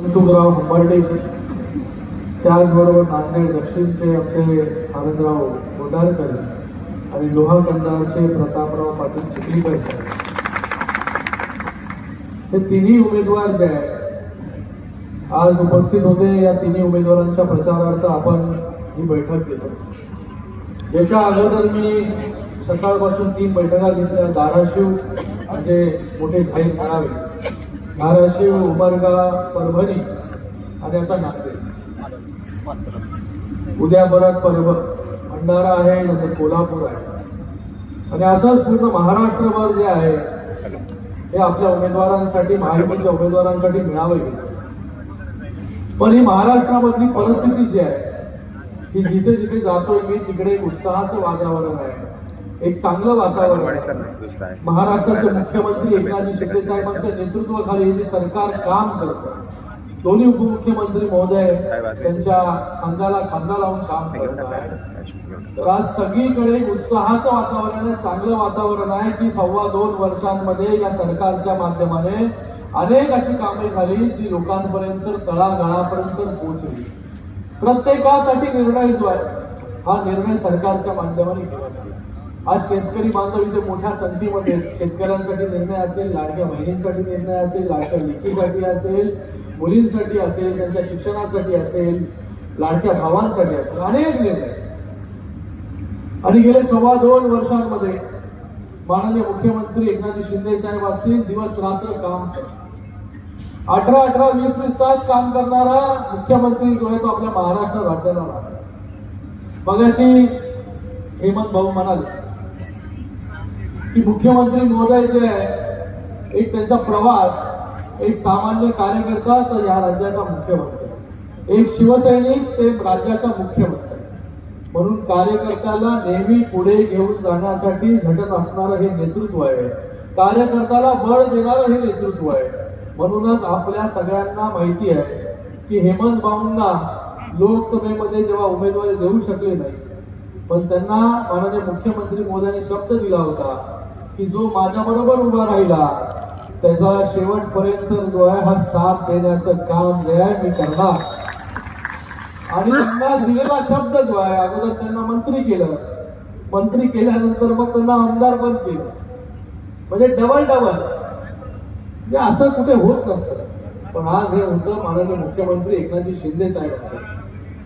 संतुराव हुंबर्डे त्याचबरोबर नांदेड दक्षिणचे आमचे आनंदराव गोदारकर आणि लोहा कंदारचे प्रतापराव पाटील चिखलीकर. हे तिन्ही उमेदवार जे आहेत आज उपस्थित होते. या तिन्ही उमेदवारांच्या प्रचारार्थ आपण ही बैठक घेतो. याच्या अगोदर मी सकाळपासून तीन बैठका घेतल्या. धाराशिव म्हणजे मोठे घाई म्हणावे धाराशिव उमरगा परभणी आणि आता नागपूर उद्या परत परभ भंडारा आहे नंतर कोल्हापूर आहे. आणि असंच पूर्ण महाराष्ट्रभर जे आहे हे आपल्या उमेदवारांसाठी महायुतीच्या उमेदवारांसाठी मिळावं गेलं पण ही महाराष्ट्रामधली परिस्थिती जी आहे की जिथे जिथे जातोय मी तिकडे एक उत्साहाचं वातावरण आहे. एक चांगलं वातावरण. महाराष्ट्राचे मुख्यमंत्री एकनाथ शिंदे साहेबांच्या नेतृत्वाखाली जे सरकार काम करतं दोन्ही उपमुख्यमंत्री महोदय त्यांच्या खांद्याला खांदा लावून काम तर आज सगळीकडे उत्साहाचं वातावरण आहे चांगलं वातावरण आहे की सव्वा दोन वर्षांमध्ये या सरकारच्या माध्यमाने अनेक अशी कामे झाली जी लोकांपर्यंत तळागाळापर्यंत पोहोचली. प्रत्येकासाठी निर्णय जो आहे हा निर्णय सरकारच्या माध्यमाने घेतला. आज शेतकरी बांधव इथे मोठ्या संख्येमध्ये शेतकऱ्यांसाठी निर्णय असेल लाडक्या बहिणींसाठी निर्णय असेल लाडक्या लेकीसाठी असेल मुलींसाठी असेल त्यांच्या शिक्षणासाठी असेल लाडक्या भावांसाठी असेल अनेक निर्णय आणि गेले सव्वा दोन वर्षांमध्ये माननीय मुख्यमंत्री एकनाथ शिंदे साहेब असतील दिवस रात्र काम करतात. अठरा अठरा वीस वीस तास काम करणारा मुख्यमंत्री जो आहे तो आपल्या महाराष्ट्र राज्याला राहतो मगाशी हेमंत भाऊ म्हणाले की मुख्यमंत्री महोदय जे आहे एक त्यांचा प्रवास एक सामान्य कार्यकर्ता तर या राज्याचा मुख्यमंत्री. एक शिवसैनिक ते राज्याचा मुख्यमंत्री. म्हणून कार्यकर्त्याला नेहमी पुढे घेऊन जाण्यासाठी झटत असणारं हे नेतृत्व आहे. कार्यकर्त्याला बळ देणारं हे नेतृत्व आहे. म्हणूनच आपल्या सगळ्यांना माहिती आहे की हेमंत बाबूंना लोकसभेमध्ये जेव्हा उमेदवारी देऊ शकले नाही पण त्यांना माननीय मुख्यमंत्री मोदयांनी शब्द दिला होता की जो माझ्या बरोबर उभा राहिला त्याचा शेवटपर्यंत जो आहे हा साथ देण्याचं काम जे आहे मी करणार. आणि त्यांना दिलेला शब्द जो आहे अगोदर त्यांना मंत्री केलं. मंत्री केल्यानंतर मग त्यांना आमदार पण केलं. म्हणजे डबल डबल म्हणजे असं कुठे होत नसतं. पण आज हे होतं माननीय मुख्यमंत्री एकनाथजी शिंदे साहेब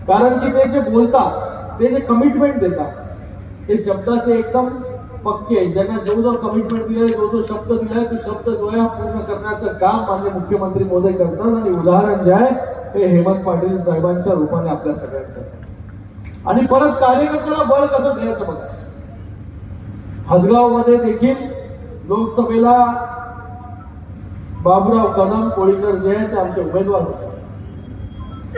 कारण की ते जे बोलतात ते जे कमिटमेंट देतात ते शब्दाचे एकदम पक्के आहे. ज्यांना जो जो कमिटमेंट दिलाय जो जो शब्द दिलाय तो शब्द जो आहे पूर्ण करण्याचं काम मान्य मुख्यमंत्री मोदी करतात. आणि उदाहरण जे आहे ते हेमंत पाटील साहेबांच्या रूपाने आपल्या सगळ्यांच्या आणि परत कार्यकर्त्याला बळ कसं द्यायचं बघा? हदगावमध्ये देखील लोकसभेला बाबुराव कदम कोळीकर जे आहेत ते आमचे उमेदवार होते.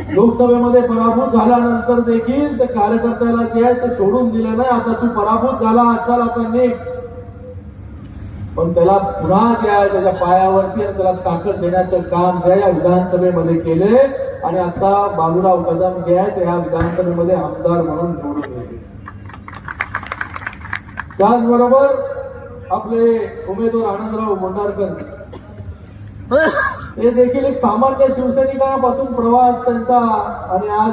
लोकसभेमध्ये पराभूत झाल्यानंतर देखील ते कार्यकर्त्याला जे आहे ते सोडून दिलं नाही. आता तू पराभूत झाला असाल आता निघ. पण त्याला पुन्हा जे आहे त्याच्या पायावरती आणि त्याला ताकद देण्याचं काम जे आहे या विधानसभेमध्ये केले. आणि आता बाबुराव कदम जे आहे ते या विधानसभेमध्ये आमदार म्हणून निवडून येते त्याचबरोबर आपले उमेदवार आनंदराव बोंडारकर हे देखील एक सामान्य शिवसैनिकांपासून प्रवास त्यांचा आणि आज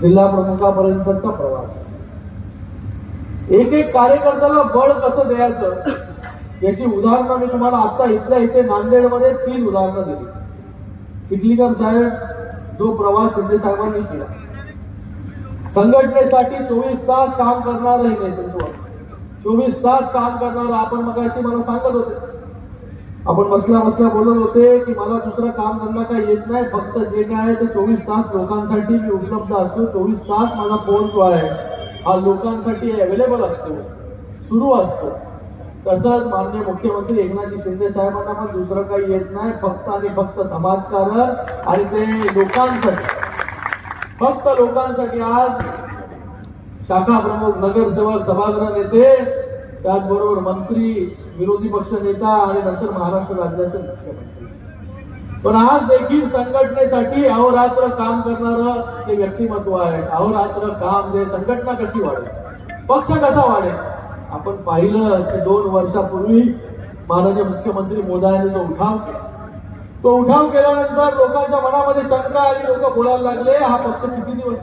जिल्हा प्रमुखापर्यंतचा प्रवास. एक एक कार्यकर्त्याला बळ कसं द्यायचं? याची उदाहरणं मी तुम्हाला आता इथल्या इथे नांदेडमध्ये तीन उदाहरणं दिली. किटलीकर साहेब जो प्रवास शिंदे साहेबांनी केला. संघटनेसाठी चोवीस तास काम करणार हे नेतृत्व. चोवीस तास काम करणार आपण मगाशी मला सांगत होते. आपण बसल्या बसल्या बोलत होते की मला दुसरं काम धंदा काही येत नाही फक्त जे काय आहे ते चोवीस तास लोकांसाठी मी उपलब्ध असतो. चोवीस तास माझा फोन जो आहे हा लोकांसाठी अवेलेबल असतो. सुरू असतो. तसंच माननीय मुख्यमंत्री एकनाथजी शिंदे साहेबांना पण दुसरं काही येत नाही फक्त आणि फक्त समाजकारण आणि ते लोकांसाठी. फक्त लोकांसाठी आज शाखा प्रमुख नगरसेवक सभागृह नेते त्याचबरोबर मंत्री विरोधी पक्ष नेता आणि नंतर महाराष्ट्र राज्याचे मुख्यमंत्री. पण आज देखील संघटनेसाठी अहोरात्र काम करणारं ते व्यक्तिमत्व आहे. अहोरात्र काम जे संघटना कशी वाढेल? पक्ष कसा वाढेल? आपण पाहिलं की दोन वर्षापूर्वी माननीय मुख्यमंत्री मोदयांनी जो उठाव केला. तो उठाव केल्यानंतर लोकांच्या मनामध्ये शंका आली लोक बोलायला लागले हा पक्ष किती दिवस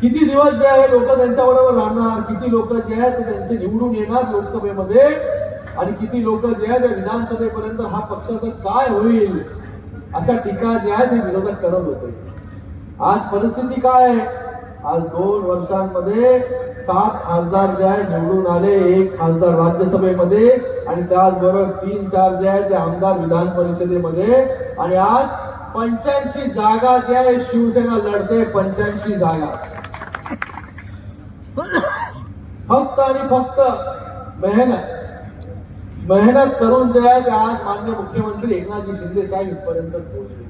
किती दिवस जे आहे लोक त्यांच्याबरोबर राहणार? किती लोक जे आहेत ते त्यांचे निवडून येणार लोकसभेमध्ये? आणि किती लोक जे आहेत त्या विधानसभेपर्यंत हा पक्षाचं काय होईल? अशा टीका जे आहे ते विरोधक करत होते. आज परिस्थिती काय आहे? आज दोन वर्षांमध्ये सात खासदार जे आहे निवडून आले एक खासदार राज्यसभेमध्ये आणि त्याचबरोबर तीन चार जे आहे ते आमदार विधान परिषदेमध्ये. आणि आज पंच्याऐंशी जागा जे आहे शिवसेना लढते पंच्याऐंशी जागा. फक्त आणि फक्त मेहनत. मेहनत करून जे आहे ते आज मान्य मुख्यमंत्री एकनाथजी शिंदे साहेब इथपर्यंत पोहोचले.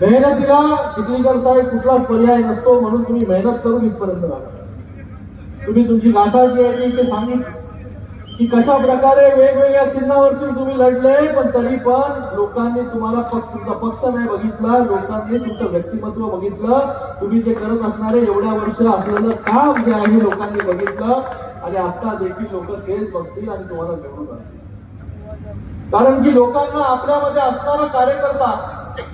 मेहनतीला चिखलीकर साहेब कुठलाच पर्याय नसतो म्हणून तुम्ही मेहनत करून इथपर्यंत राहता. तुम्ही तुमची गाथा जी आहे ती इथे सांगितली. की कशा प्रकारे वेगवेगळ्या चिन्हावरती तुम्ही लढले पण तरी पण लोकांनी तुम्हाला पक्ष तुमचा पक्ष नाही बघितला लोकांनी तुमचं व्यक्तिमत्व बघितलं. तुम्ही जे करत असणारे एवढ्या वर्ष असलेलं काम जे आहे लोकांनी बघितलं. आणि आता देखील लोक तेच बघतील आणि तुम्हाला निवडून आणतील. कारण की लोकांना आपल्यामध्ये असणारा कार्यकर्ता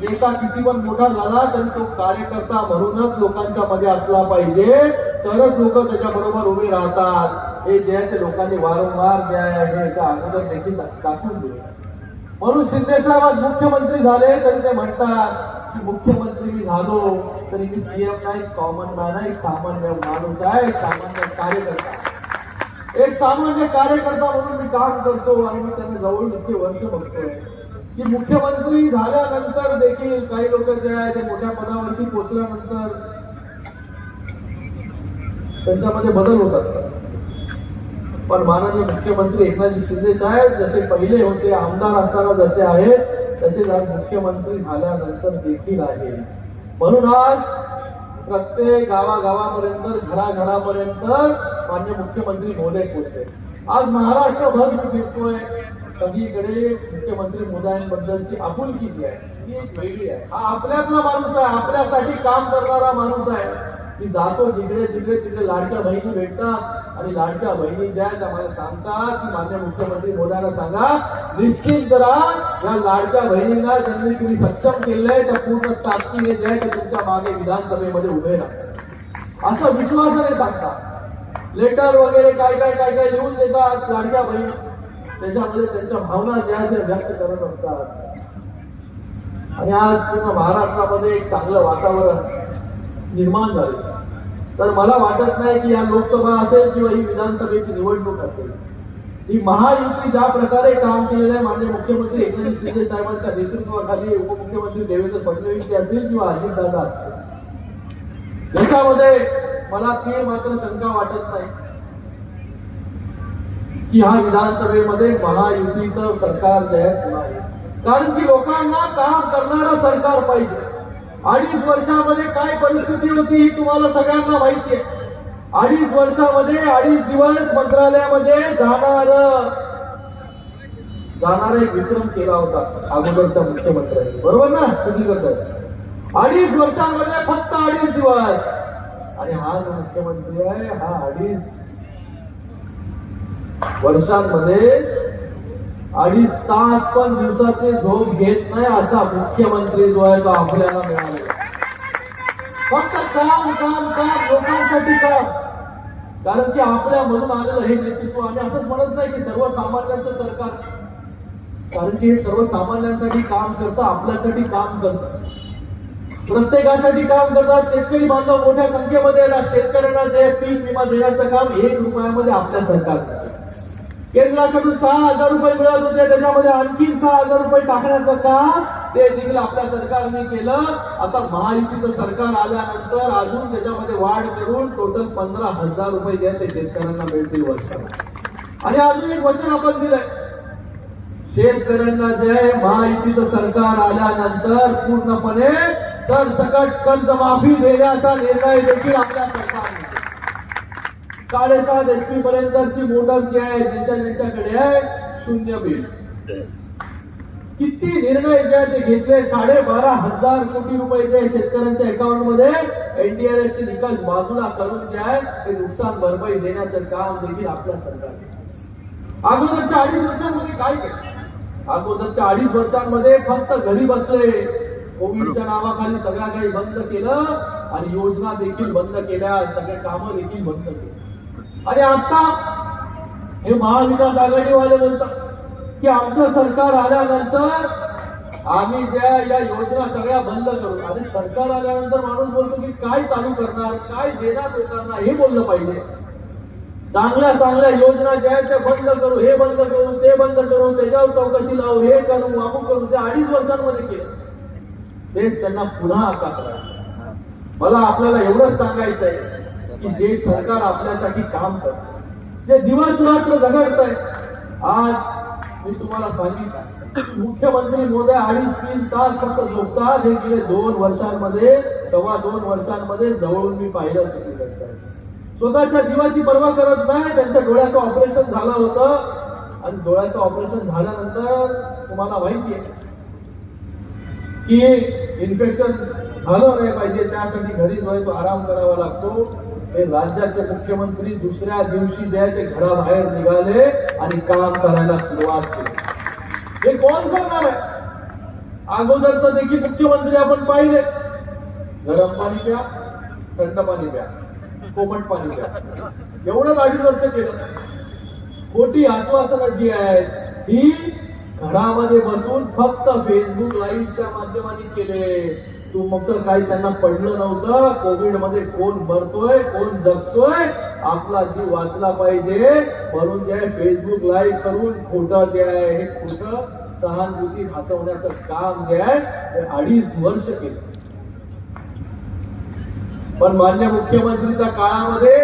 नेता किती पण मोठा झाला तरी तो कार्यकर्ता म्हणूनच लोकांच्या मध्ये असला पाहिजे. तरच लोक त्याच्या बरोबर उभे राहतात. हे जे आहे ते लोकांनी वारंवार जे आहे हे याच्या अगोदर देखील दाखवून दिले. म्हणून शिंदे साहेब आज मुख्यमंत्री झाले तरी ते म्हणतात की मुख्यमंत्री मी झालो तरी मी सीएम नाही कॉमन मॅन आहे एक सामान्य माणूस आहे एक सामान्य कार्यकर्ता. एक सामान्य कार्यकर्ता म्हणून मी काम करतो आणि मी त्यांना जवळ इतके वर्ष बघतोय. की मुख्यमंत्री झाल्यानंतर देखील काही लोक जे आहे ते मोठ्या पदावरती पोहोचल्यानंतर त्यांच्यामध्ये बदल होत असतात. पण माननीय मुख्यमंत्री एकनाथजी शिंदे साहेब जसे पहिले होते आमदार असताना जसे आहेत तसेच आज मुख्यमंत्री झाल्यानंतर देखील आहे. म्हणून आज प्रत्येक गावागावापर्यंत घराघरापर्यंत मान्य मुख्यमंत्री मोदय पोचले आज महाराष्ट्रभर मी फिरतोय. सगळीकडे मुख्यमंत्री मोदयांबद्दलची आपुलकी जी आहे. ती एक वेगळी आहे. हा आपल्यातला माणूस आहे. आपल्यासाठी काम करणारा माणूस आहे. मी जातो जिकडे जिकडे तिकडे लाडक्या बहिणी भेटतात. आणि लाडक्या बहिणी ज्या आहेत त्या मला सांगतात की मान्य मुख्यमंत्री मोदयांना सांगा निश्चित करा या लाडक्या बहिणींना ज्यांनी तुम्ही सक्षम केलंय त्या पूर्ण ताकदीने जे आहे ते तुमच्या मागे विधानसभेमध्ये उभे राहतात असं विश्वासाने सांगतात. लेटर वगैरे काय काय काय काय लिहून देतात लाडक्या बहिणी. त्याच्यामध्ये त्यांच्या भावना ज्या आहेत त्या व्यक्त करत असतात. आणि आज पूर्ण महाराष्ट्रामध्ये एक चांगलं वातावरण निर्माण झालं. तर मला वाटत नाही की या लोकसभा असेल किंवा ही विधानसभेची निवडणूक असेल. ही महायुती ज्या प्रकारे काम केलेलं आहे माननीय मुख्यमंत्री एकनाथ शिंदे साहेबांच्या नेतृत्वाखाली उपमुख्यमंत्री देवेंद्र फडणवीस हे असतील किंवा अजितदादा असतील याच्यामध्ये मला ते मात्र शंका वाटत नाही की हा विधानसभेमध्ये महायुतीचं सरकार जे आहे. कारण की लोकांना काम करणारं सरकार पाहिजे. अडीच वर्षामध्ये काय परिस्थिती होती ही तुम्हाला सगळ्यांना माहिती आहे. अडीच वर्षामध्ये अडीच दिवस मंत्रालयामध्ये जाणार जाणारा एक विक्रम केला होता अगोदरच्या मुख्यमंत्र्यांनी. बरोबर ना? सगळीकडे अडीच वर्षामध्ये फक्त अडीच दिवस. आणि हा जो मुख्यमंत्री आहे हा अडीच वर्षांमध्ये अडीच तास पण दिवसाचे झोप घेत नाही असा मुख्यमंत्री जो आहे तो आपल्याला मिळाला फक्त काम काम काम लोकांसाठी काम. कारण की आपल्या मधून आलेलं हे नेतृत्व आम्ही असंच म्हणत नाही की सर्वसामान्यांचं सरकार. कारण की हे सर्वसामान्यांसाठी काम करतं आपल्यासाठी काम करतं. प्रत्येकासाठी काम करतात शेतकरी बांधव मोठ्या संख्येमध्ये येतात. शेतकऱ्यांना जे पीक विमा देण्याचं काम एक रुपयामध्ये आपल्या सरकार करतं. केंद्राकडून सहा हजार रुपये मिळत होते. त्याच्यामध्ये आणखीन सहा हजार रुपये टाकण्याचं काम ते देखील आपल्या सरकारने केलं. आता महायुतीचं सरकार आल्यानंतर अजून त्याच्यामध्ये वाढ करून टोटल पंधरा हजार रुपये जे ते शेतकऱ्यांना मिळतील वर्षाला आणि अजून एक वचन आपण दिलंय. शेतकऱ्यांना जे महायुतीचं सरकार आल्यानंतर पूर्णपणे सरसकट कर्जमाफी देण्याचा निर्णय देखील आपल्या सरकारने साडेसात एच पी पर्यंतची मोटर जी आहे ज्यांच्या ज्यांच्याकडे आहे शून्य बिल किती निर्णय जे आहे ते घेतले? साडेबारा हजार कोटी रुपये जे शेतकऱ्यांच्या अकाउंटमध्ये एनडीआरएफ चे निकाल बाजूला करून जे आहे ते नुकसान भरपाई देण्याचं काम देखील आपल्या सरकारने अगोदरच्या अडीच वर्षांमध्ये काय केलं? अगोदरच्या अडीच वर्षांमध्ये फक्त घरी बसले. कोविडच्या नावाखाली सगळ्या काही बंद केलं आणि योजना देखील बंद केल्या. सगळे कामं देखील बंद केली. आणि आता हे महाविकास आघाडीवाले बोलतात की आमचं सरकार आल्यानंतर आम्ही ज्या या योजना सगळ्या बंद करू. आणि सरकार आल्यानंतर माणूस बोलतो की काय चालू करणार काय देणार लोकांना हे बोललं पाहिजे. चांगल्या चांगल्या योजना ज्या आहेत त्या बंद करू हे बंद करू ते बंद करू त्याच्यावर चौकशी लावू हे करू अमुक करू ते अडीच वर्षांमध्ये केलं. तेच त्यांना पुन्हा आता करायचं मला आपल्याला एवढंच सांगायचं आहे की जे सरकार आपल्यासाठी काम करत जे दिवस रात्र झगडत आहे आज मी तुम्हाला सांगितलं. मुख्यमंत्री मोदी अडीच तीन तास फक्त झोपतात. हे गेले दोन वर्षांमध्ये सव्वा दोन वर्षांमध्ये जवळून मी पाहिलं स्वतःच्या जीवाची पर्वा करत नाही त्यांच्या डोळ्याचं ऑपरेशन झालं होतं. आणि डोळ्याचं ऑपरेशन झाल्यानंतर तुम्हाला माहिती आहे की इन्फेक्शन झालं नाही पाहिजे त्यासाठी घरीच तो आराम करावा लागतो. हे राज्याचे मुख्यमंत्री दुसऱ्या दिवशी जे आहे ते घराबाहेर निघाले आणि काम करायला सुरुवात केली. हे कोण करणार आहे? अगोदरच देखील मुख्यमंत्री आपण पाहिले. गरम पाणी प्या थंड पाणी प्या कोमट पाणी प्या. एवढंच अडीच वर्ष केलं. खोटी आश्वासनं जी आहेत ही घरामध्ये बसून फक्त फेसबुक लाईव्हच्या माध्यमाने केले. तो मग तर काही त्यांना पडलं नव्हतं. कोविडमध्ये कोण मरतोय कोण जगतोय आपला जीव वाचला पाहिजे. म्हणून जे आहे फेसबुक लाईव्ह करून खोटं जे आहे हे खोटं सहानुभूती भासवण्याचं काम जे आहे ते अडीच वर्ष केलं. पण मान्य मुख्यमंत्रीच्या काळामध्ये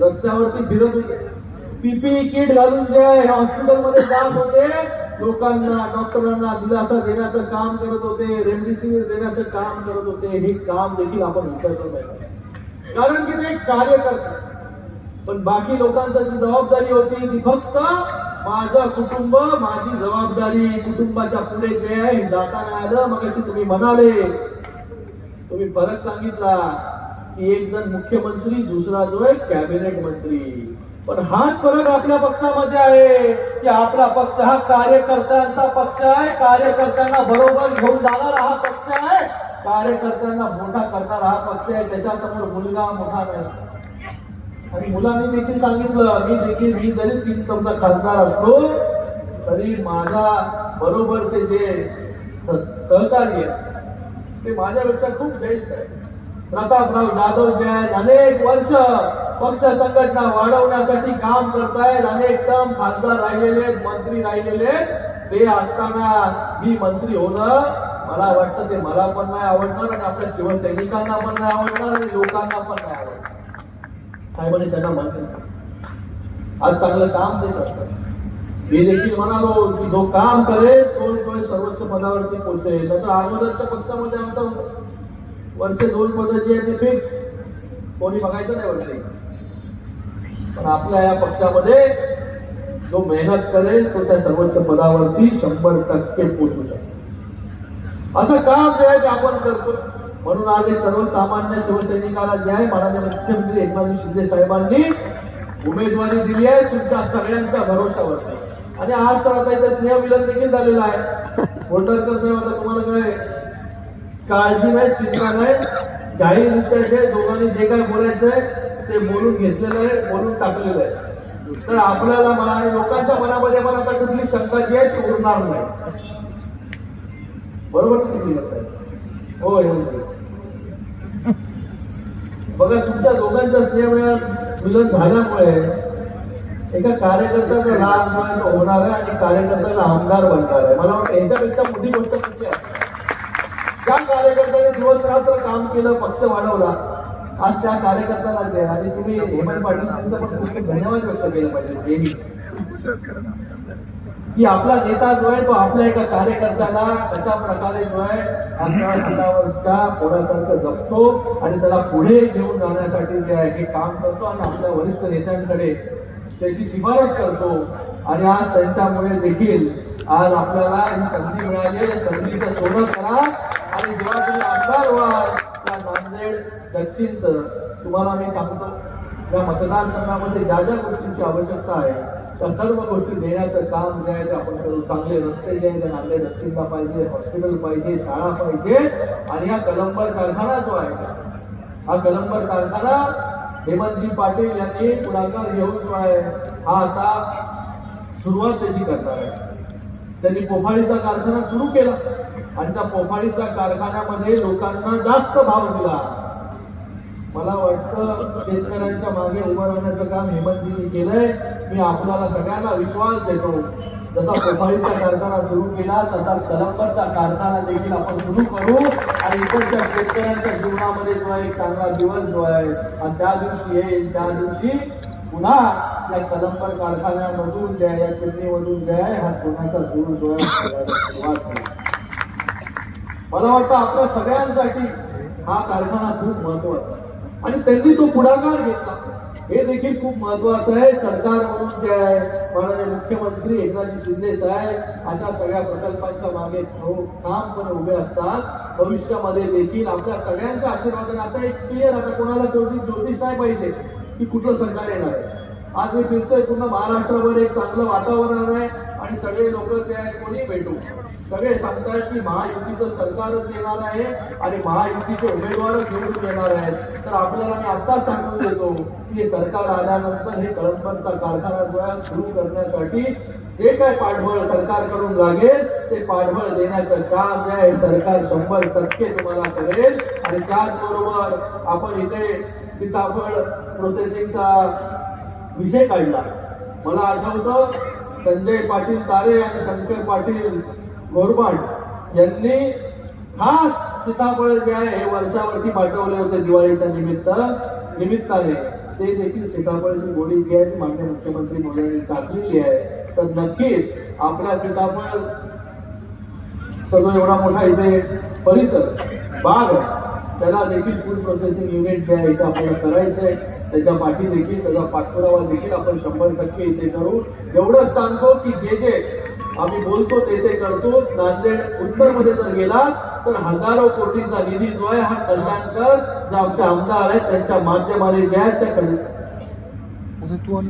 रस्त्यावरती फिरत होते. पीपीई किट घालून जे आहे हॉस्पिटलमध्ये जात होते. लोकांना डॉक्टरांना दिलासा देण्याचं काम करत होते रेमडेसिवीर देण्याचं काम करत होते हे काम देखील आपण विसरलो नाही. कारण की ते कार्य करतात पण बाकी लोकांचा जी जबाबदारी होती ती फक्त माझं कुटुंब माझी जबाबदारी कुटुंबाच्या पुढे जे आहे जाताना आलं. मग तुम्ही म्हणाले तुम्ही फरक सांगितला की एक जण मुख्यमंत्री दुसरा जो आहे कॅबिनेट मंत्री. पण हाच फरक आपल्या पक्षामध्ये आहे की आपला पक्ष हा कार्यकर्त्यांचा पक्ष आहे. कार्यकर्त्यांना बरोबर घेऊन जाणारा हा पक्ष आहे. कार्यकर्त्यांना मोठा करणारा हा पक्ष आहे. त्याच्यासमोर मुलगा मोठा नाही आणि मुलांनी देखील सांगितलं मी देखील मी जरी तीन चौदा खासदार असतो तरी माझा बरोबरचे जे स- सहकारी आहेत ते माझ्यापेक्षा खूप बेस्ट आहे प्रतापराव जाधव जे आहेत अनेक वर्ष पक्ष संघटना वाढवण्यासाठी काम करतायत. अनेक टर्म खासदार राहिलेले आहेत मंत्री राहिलेले आहेत. ते असताना मी मंत्री होणं मला वाटतं ते मला पण नाही आवडणार आणि आपल्या शिवसैनिकांना पण नाही आवडणार आणि लोकांना पण नाही आवडणार. साहेबांनी त्यांना मंत्री आज चांगलं काम ते करतात. मी देखील म्हणालो की जो काम करेल तो सर्वोच्च पदावरती पोहोचेल. त्याचा अगोदरच्या पक्षामध्ये आमचा वरचे दोन पद जी आहे ते फिक्स कोणी बघायचं नाही वरचे. पण आपल्या या पक्षामध्ये जो मेहनत करेल तो त्या सर्वोच्च पदावरती शंभर टक्के पोहोचू शकतो. असं काम जे आहे ते आपण करतो? म्हणून आज एक सर्वसामान्य शिवसैनिकाला जे आहे माननीय मुख्यमंत्री एकनाथ शिंदे साहेबांनी उमेदवारी दिली आहे तुमच्या सगळ्यांच्या भरोशावरती. आणि आज तर आता इथं स्नेहमिलन देखील झालेला आहे. कोटरकर साहेब आता तुम्हाला काय काळजी नाही चिंता नाही. जाहीर जे दोघांनी जे काय बोलायचं आहे ते बोलून घेतलेलं आहे बोलून टाकलेलं आहे. तर आपल्याला मला आणि लोकांच्या मनामध्ये मला आता कुठली शंका जी आहे ती उरणार नाही. बरोबर किती साहेब हो बघा तुमच्या दोघांच्या स्नेह मिलन झाल्यामुळे एका कार्यकर्त्याचं लाभ होणार आहे आणि कार्यकर्त्याचा आमदार बनणार आहे. मला वाटतं याच्यापेक्षा मोठी गोष्ट कुठली आहे ज्या कार्यकर्त्याने दिवस रात्र काम केलं पक्ष वाढवला आज त्या कार्यकर्त्याला जे आणि तुम्ही हेमंत पाटील यांचं पण खूप धन्यवाद व्यक्त केलं पाहिजे नेहमी की आपला नेता जो आहे तो आपल्या एका कार्यकर्त्याला कशा प्रकारे जो आहे आपल्या हातावरच्या पोरासारखं जपतो आणि त्याला पुढे घेऊन जाण्यासाठी जे आहे हे काम करतो आणि आपल्या वरिष्ठ नेत्यांकडे त्याची शिफारस करतो. आणि आज त्यांच्यामुळे देखील आज आपल्याला ही संधी मिळाली या संधीचं सोनं करा. आणि जेव्हा तुम्ही आमदार व्हाल त्या नांदेड दक्षिणचं तुम्हाला मी सांगतो या मतदारसंघामध्ये ज्या ज्या गोष्टींची आवश्यकता आहे त्या सर्व गोष्टी देण्याचं काम जे आहे ते आपण करू. चांगले रस्ते जे आहे नांदेड दक्षिणला पाहिजे हॉस्पिटल पाहिजे शाळा पाहिजे आणि हा कलंबर कारखाना जो आहे हा कलंबर कारखाना हेमंतजी पाटील यांनी पुढाकार घेऊन जो आहे हा आता सुरुवात त्याची करणार आहे. त्यांनी पोफाळीचा कारखाना सुरू केला. आणि त्या पोफाळीच्या कारखान्यामध्ये लोकांना जास्त भाव दिला. मला वाटतं शेतकऱ्यांच्या मागे उभं राहण्याचं काम हेमंतजींनी केलंय. मी आपल्याला सगळ्यांना विश्वास देतो. जसा पोफाळीचा कारखाना सुरू केला तसाच कलंबरचा कारखाना देखील आपण सुरू करू. आणि इतरच्या शेतकऱ्यांच्या जीवनामध्ये जो एक चांगला दिवस जो आहे आणि त्या दिवशी येईल. त्या दिवशी पुन्हा या कलंबर कारखान्यामधून द्या या चिमणीमधून द्या हा सोन्याचा दूर सुरुवात मला वाटतं आपल्या सगळ्यांसाठी हा कारखाना खूप महत्त्वाचा आहे. आणि त्यांनी तो पुढाकार घेतला. हे देखील खूप महत्वाचं आहे. सरकार म्हणून जे आहे माननीय मुख्यमंत्री एकनाथजी शिंदे साहेब अशा सगळ्या प्रकल्पांच्या मागे काम ठामपणे उभे असतात. भविष्यामध्ये देखील आपल्या सगळ्यांच्या आशीर्वादाने आता एक क्लिअर आता कोणाला ज्योतिष ज्योतिष नाही पाहिजे की कुठलं सरकार येणार आहे? आज मी फिरतोय पूर्ण महाराष्ट्रावर एक चांगलं वातावरण आहे आणि सगळे लोक जे आहेत कोणी भेटू. सगळे सांगतायत की महायुतीचं सरकारच येणार आहे आणि महायुतीचे उमेदवारच निवडून येणार आहेत. तर आपल्याला मी आत्ताच सांगून देतो की हे सरकार आल्यानंतर हे कळंबरचा कारखाना जो आहे सुरू करण्यासाठी जे काय पाठबळ सरकारकडून लागेल ते पाठबळ देण्याचं काम जे आहे सरकार शंभर टक्के तुम्हाला करेल. आणि त्याचबरोबर आपण इथे सीताफळ प्रोसेसिंगचा विषय काढला. मला आठवतं संजय पाटील तारे आणि शंकर पाटील गोरबाट यांनी खास सीताफळ जे आहे हे वर्षावरती पाठवले होते दिवाळीच्या निमित्त निमित्ताने. ते देखील सीताफळची गोडी जी आहे ती मान्य मुख्यमंत्री मोदींनी टाकलेली आहे. तर नक्कीच आपला सीताफळ सगळं एवढा मोठा इथे परिसर बाग त्याला देखील फूड प्रोसेसिंग युनिट जे आहे इथे आपल्याला करायचं आहे त्याच्या पाठी देखील त्याचा पाठपुरावा देखील आपण शंभर टक्के इथे करू. एवढंच सांगतो की जे जे आम्ही बोलतो ते ते करतो. नांदेड उत्तरमध्ये जर गेला तर हजारो कोटींचा निधी जो आहे हा कल्याणकर जे आमचे आमदार आहेत त्यांच्या माध्यमाने जे आहेत त्या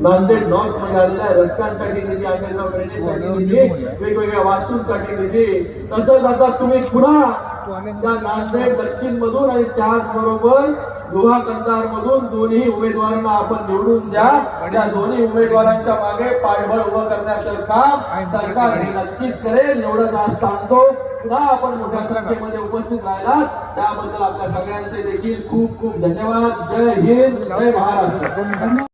नांदेड नॉर्थमध्ये आलेला आहे रस्त्यांसाठी निधी ड्रेनेजसाठी निधी वेगवेगळ्या वास्तूंसाठी निधी. तसंच आता तुम्ही पुन्हा त्या नांदेड दक्षिण मधून आणि त्याचबरोबर लोहा कंधार मधून दोन्ही उमेदवारांना आपण निवडून द्या. त्या दोन्ही उमेदवारांच्या मागे पाठबळ उभं करण्याचं काम सरकार हे नक्कीच करेल. एवढं आज सांगतो. पुन्हा आपण मोठ्या संख्येमध्ये उपस्थित राहिला त्याबद्दल आपल्या सगळ्यांचे देखील खूप खूप धन्यवाद. जय हिंद. जय महाराष्ट्र.